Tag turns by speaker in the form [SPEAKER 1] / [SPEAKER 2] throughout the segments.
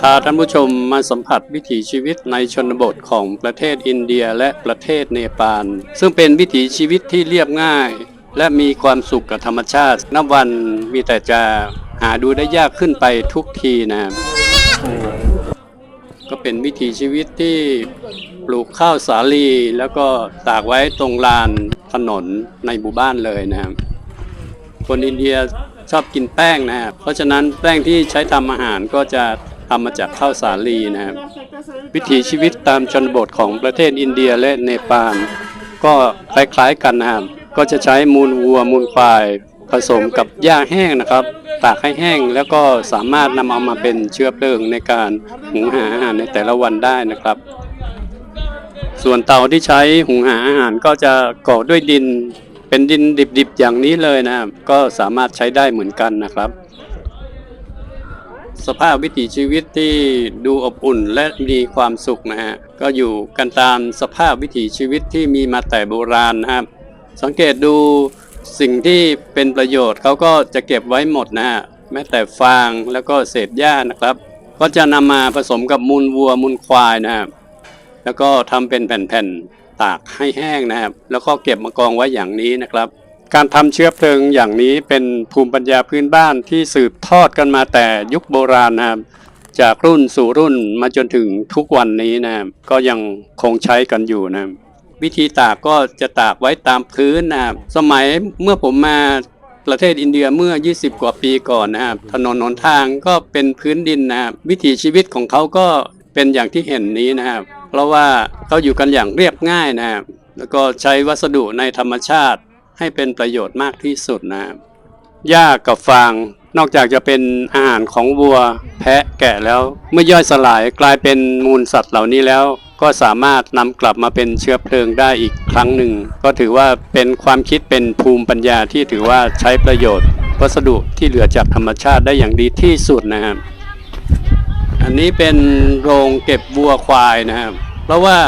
[SPEAKER 1] พาท่านผู้ชมมาสัมผัสวิถีชีวิตในชนบทของประเทศอินเดียและประเทศเนปาล ซึ่งเป็นวิถีชีวิตที่เรียบง่าย และมีความสุขกับธรรมชาติ นับวันมีแต่จะหาดูได้ยากขึ้นไปทุกทีนะครับก็เป็นวิถีชีวิตที่ปลูกข้าวสาลีแล้วก็ตากไว้ตรงลานถนนในหมู่บ้านเลยนะครับคนอินเดีย ชอบกินแป้งนะครับเพราะฉะนั้นแป้งที่ใช้ทำอาหารก็จะทำมาจากข้าวสาลีนะครับ วิถีชีวิตตามชนบทของประเทศอินเดียและเนปาลก็คล้ายๆกันนะครับ ก็จะใช้มูลวัวมูลควายผสมกับหญ้าแห้งนะครับ ตากให้แห้งแล้วก็สามารถนำเอามาเป็นเชื้อเพลิงในการหุงหาอาหารในแต่ละวันได้นะครับ ส่วนเตาที่ใช้หุงหาอาหารก็จะก่อด้วยดิน เป็นดินดิบๆอย่างนี้เลยนะครับก็สามารถใช้ได้เหมือนกันนะครับ สภาพวิถีชีวิตที่ดูอบอุ่นและมีความสุขนะฮะก็อยู่กันตามสภาพวิถีชีวิตที่มีมาแต่โบราณนะครับ สังเกตดูสิ่งที่เป็นประโยชน์เขาก็จะเก็บไว้หมดนะฮะแม้แต่ฟางแล้วก็เศษหญ้านะครับ ก็จะนำมาผสมกับมูลวัวมูลควายนะครับแล้วก็ทำเป็นแผ่นๆ ตากให้แห้งนะครับ แล้วก็เก็บมากองไว้อย่างนี้นะครับ การทำเชื้อเพลิงอย่างนี้เป็นภูมิปัญญาพื้นบ้านที่สืบทอดกันมาแต่ยุคโบราณนะครับ จากรุ่นสู่รุ่นมาจนถึงทุกวันนี้นะครับก็ยังคงใช้กันอยู่นะครับวิธีตากก็จะตากไว้ตามพื้นนะครับสมัยเมื่อผมมาประเทศอินเดียเมื่อ 20 กว่าปีก่อนนะครับถนนหนทางก็เป็นพื้นดินนะครับวิถีชีวิตของเขาก็ เป็นอย่างที่เห็นนี้นะครับ เพราะว่าเขาอยู่กันอย่างเรียบง่ายนะครับ แล้วก็ใช้วัสดุในธรรมชาติให้เป็นประโยชน์มากที่สุดนะครับหญ้ากับฟางนอกจากจะเป็นอาหารของวัว แพะแกะแล้ว เมื่อย่อยสลายกลายเป็นมูลสัตว์เหล่านี้แล้ว ก็สามารถนำกลับมาเป็นเชื้อเพลิงได้อีกครั้งหนึ่ง ก็ถือว่าเป็นความคิดเป็นภูมิปัญญาที่ถือว่าใช้ประโยชน์ วัสดุที่เหลือจากธรรมชาติได้อย่างดีที่สุดนะครับ อันนี้เป็นโรงเก็บวัวควายนะครับ เพราะว่า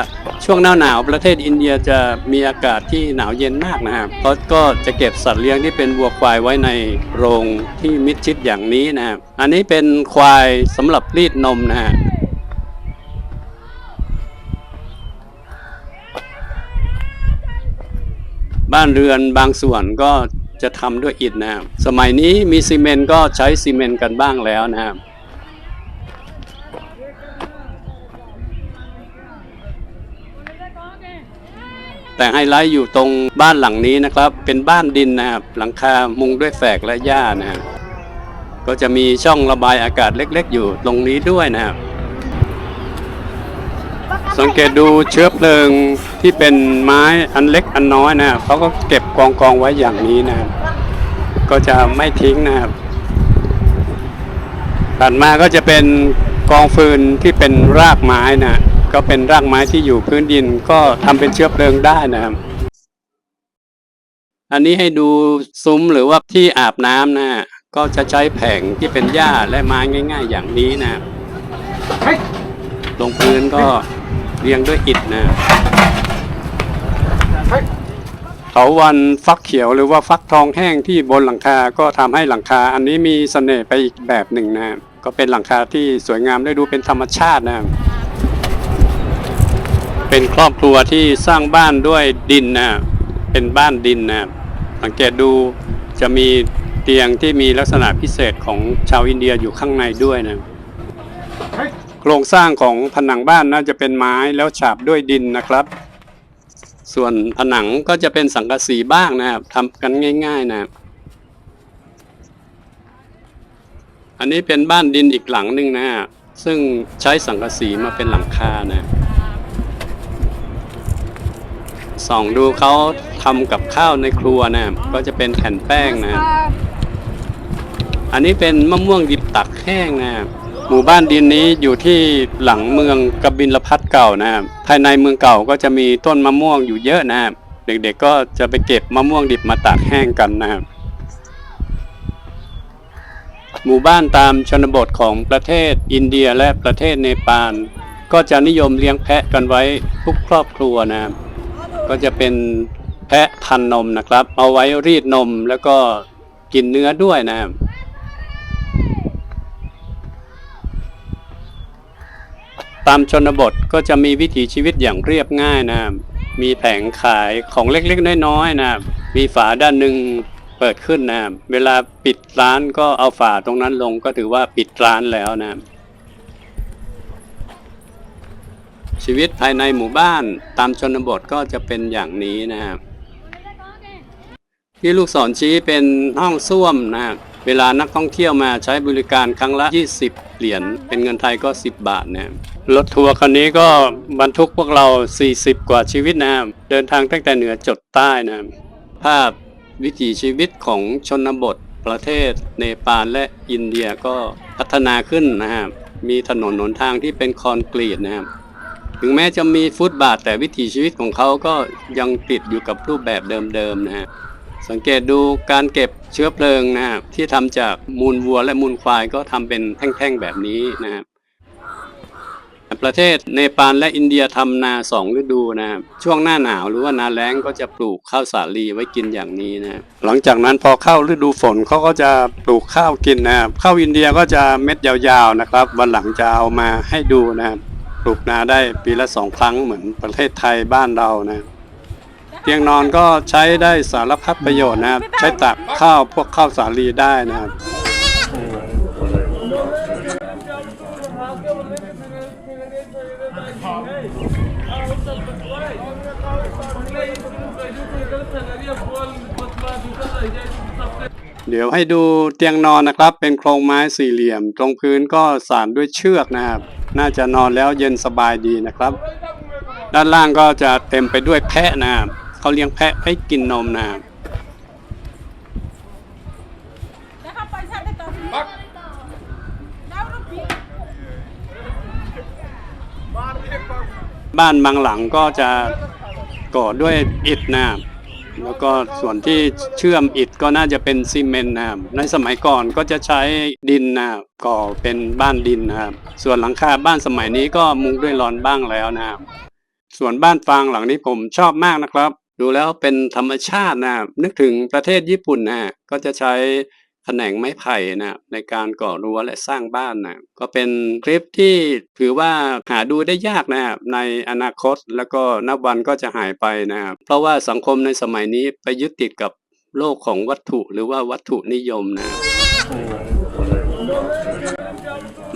[SPEAKER 1] ช่วงหน้าหนาวประเทศอินเดียจะมีอากาศที่หนาวเย็นมากนะครับเขาก็จะเก็บสัตว์เลี้ยงที่เป็นวัวควายไว้ในโรงที่มิดชิดอย่างนี้นะครับ อันนี้เป็นควายสำหรับรีดนมนะฮะบ้านเรือนบางส่วนก็จะทำด้วยอิฐนะครับ สมัยนี้มีซีเมนต์ก็ใช้ซีเมนต์กันบ้างแล้วนะครับ แต่ไฮไลท์อยู่ตรงบ้านหลังนี้นะครับ เป็นบ้านดินนะครับ หลังคามุงด้วยแฝกและหญ้านะครับก็จะมีช่องระบายอากาศเล็ก ๆ อยู่ตรงนี้ด้วยนะครับ สังเกตดูเชื้อเพลิงที่เป็นไม้อันเล็กอันน้อยนะครับเขาก็เก็บกองกองไว้อย่างนี้นะครับ ก็จะไม่ทิ้งนะครับถัดมาก็จะเป็นกองฟืนที่เป็นรากไม้นะ ก็เป็นรากไม้ที่อยู่พื้นดินก็ทำเป็นเชื้อเพลิงได้นะครับ อันนี้ให้ดูซุ้มหรือว่าที่อาบน้ำนะก็จะใช้แผงที่เป็นหญ้าและไม้ง่าย ๆ อย่างนี้นะลงพื้นก็เรียงด้วยอิฐนะเถาวันฟักเขียวหรือว่าฟักทองแห้งที่บนหลังคาก็ทำให้หลังคา อันนี้มีเสน่ห์ไปอีกแบบหนึ่งนะก็เป็นหลังคาที่สวยงามได้ดูเป็นธรรมชาตินะครับ เป็นครอบครัวที่สร้างบ้านด้วยดินนะเป็นบ้านดินนะสังเกตดูจะมีเตียงที่มีลักษณะพิเศษของชาวอินเดียอยู่ข้างในด้วยนะโครงสร้างของผนังบ้านน่าจะเป็นไม้แล้วฉาบด้วยดินนะครับ ส่วนผนังก็จะเป็นสังกะสีบ้างนะครับทำกันง่าย ๆนะอันนี้เป็นบ้านดินอีกหลังหนึ่งนะฮะซึ่งใช้สังกะสีมาเป็นหลังคานะ ส่องดูเขาทำกับข้าวในครัวนะก็จะเป็นแผ่นแป้งนะ อันนี้เป็นมะม่วงดิบตักแห้งนะหมู่บ้านดินนี้อยู่ที่หลังเมืองกบินลพัทเก่านะครับภายในเมืองเก่าก็จะมีต้นมะม่วงอยู่เยอะนะครับเด็กๆก็จะไปเก็บมะม่วงดิบมาตากแห้งกันนะครับหมู่บ้านตามชนบทของประเทศอินเดียและประเทศเนปาลก็จะนิยมเลี้ยงแพะกันไว้ทุกครอบครัวนะครับ ก็จะเป็นแพะพันนมนะครับ เอาไว้รีดนมแล้วก็กินเนื้อด้วยนะครับตามชนบทก็จะมีวิถีชีวิตอย่างเรียบง่ายนะ มีแผงขายของเล็กๆ น้อยๆนะ มีฝาด้านหนึ่งเปิดขึ้นนะ เวลาปิดร้านก็เอาฝาตรงนั้นลงก็ถือว่าปิดร้านแล้วนะ ชีวิตภายในหมู่บ้านตามชนบทก็จะเป็นอย่างนี้นะครับที่ลูกศรชี้เป็นห้องส้วมนะครับเวลานักท่องเที่ยวมาใช้บริการครั้งละ 20 เหรียญเป็นเงินไทยก็ 10 บาทนะรถทัวร์คันนี้ก็บรรทุกพวกเรา 40 กว่าชีวิตนะครับเดินทางตั้งแต่เหนือจดใต้นะครับภาพวิถีชีวิตของชนบทประเทศเนปาลและอินเดียก็พัฒนาขึ้นนะครับมีถนนหนทางที่เป็นคอนกรีตนะครับ ถึงแม้จะมีฟุตบาทแต่วิถีชีวิตของเขาก็ยังติดอยู่กับรูปแบบเดิมๆนะฮะสังเกตดูการเก็บเชื้อเพลิงนะครับที่ทำจากมูลวัวและมูลควายก็ทำเป็นแท่งๆแบบนี้นะครับประเทศเนปาลและอินเดียทำนาสองฤดูนะครับช่วงหน้าหนาวหรือว่านาแล้งก็จะปลูกข้าวสาลีไว้กินอย่างนี้นะหลังจากนั้นพอเข้าฤดูฝนเขาก็จะปลูกข้าวกินนะครับข้าวอินเดียก็จะเม็ดยาวๆนะครับ วันหลังจะเอามาให้ดูนะครับ ปลูกนาได้ปีละสองครั้งเหมือนประเทศไทยบ้านเรานะเตียงนอนก็ใช้ได้สารพัดประโยชน์นะครับ ใช้ตักข้าวพวกข้าวสาลีได้นะครับ เดี๋ยวให้ดูเตียงนอนนะครับ เป็นโครงไม้สี่เหลี่ยม ตรงพื้นก็สานด้วยเชือกนะครับ น่าจะนอนแล้วเย็นสบายดีนะครับ ด้านล่างก็จะเต็มไปด้วยแพะนะครับเขาเลี้ยงแพะให้กินนมนะครับบ้านบางหลังก็จะก่อด้วยอิฐนะครับ แล้วก็ส่วนที่เชื่อมอิฐก็น่าจะเป็นซีเมนต์นะครับในสมัยก่อนก็จะใช้ดินนะก่อเป็นบ้านดินนะครับส่วนหลังคาบ้านสมัยนี้ก็มุงด้วยลอนบ้างแล้วนะครับส่วนบ้านฟางหลังนี้ผมชอบมากนะครับ ดูแล้วเป็นธรรมชาตินะครับนึกถึงประเทศญี่ปุ่นนะก็จะใช้ แขนงไม้ไผ่นะในการก่อรั้วและสร้างบ้านนะก็เป็นคลิปที่ถือว่าหาดูได้ยากนะครับในอนาคตแล้วก็นับวันก็จะหายไปนะครับเพราะว่าสังคมในสมัยนี้ไปยึดติดกับโลกของวัตถุหรือว่าวัตถุนิยมนะ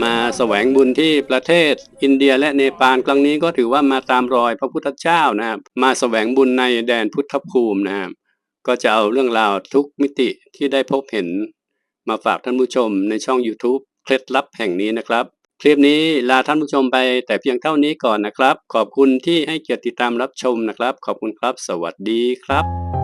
[SPEAKER 1] มาแสวงบุญที่ประเทศอินเดียและเนปาลครั้งนี้ก็ถือว่ามาตามรอยพระพุทธเจ้านะครับมาแสวงบุญในแดนพุทธภูมินะครับก็จะเอาเรื่องราวทุกมิติที่ได้พบเห็น มาฝากท่านผู้ชมในช่อง YouTube เคล็ดลับแห่งนี้นะครับ คลิปนี้ลาท่านผู้ชมไปแต่เพียงเท่านี้ก่อนนะครับ ขอบคุณที่ให้เกียรติติดตามรับชมนะครับ ขอบคุณครับ สวัสดีครับ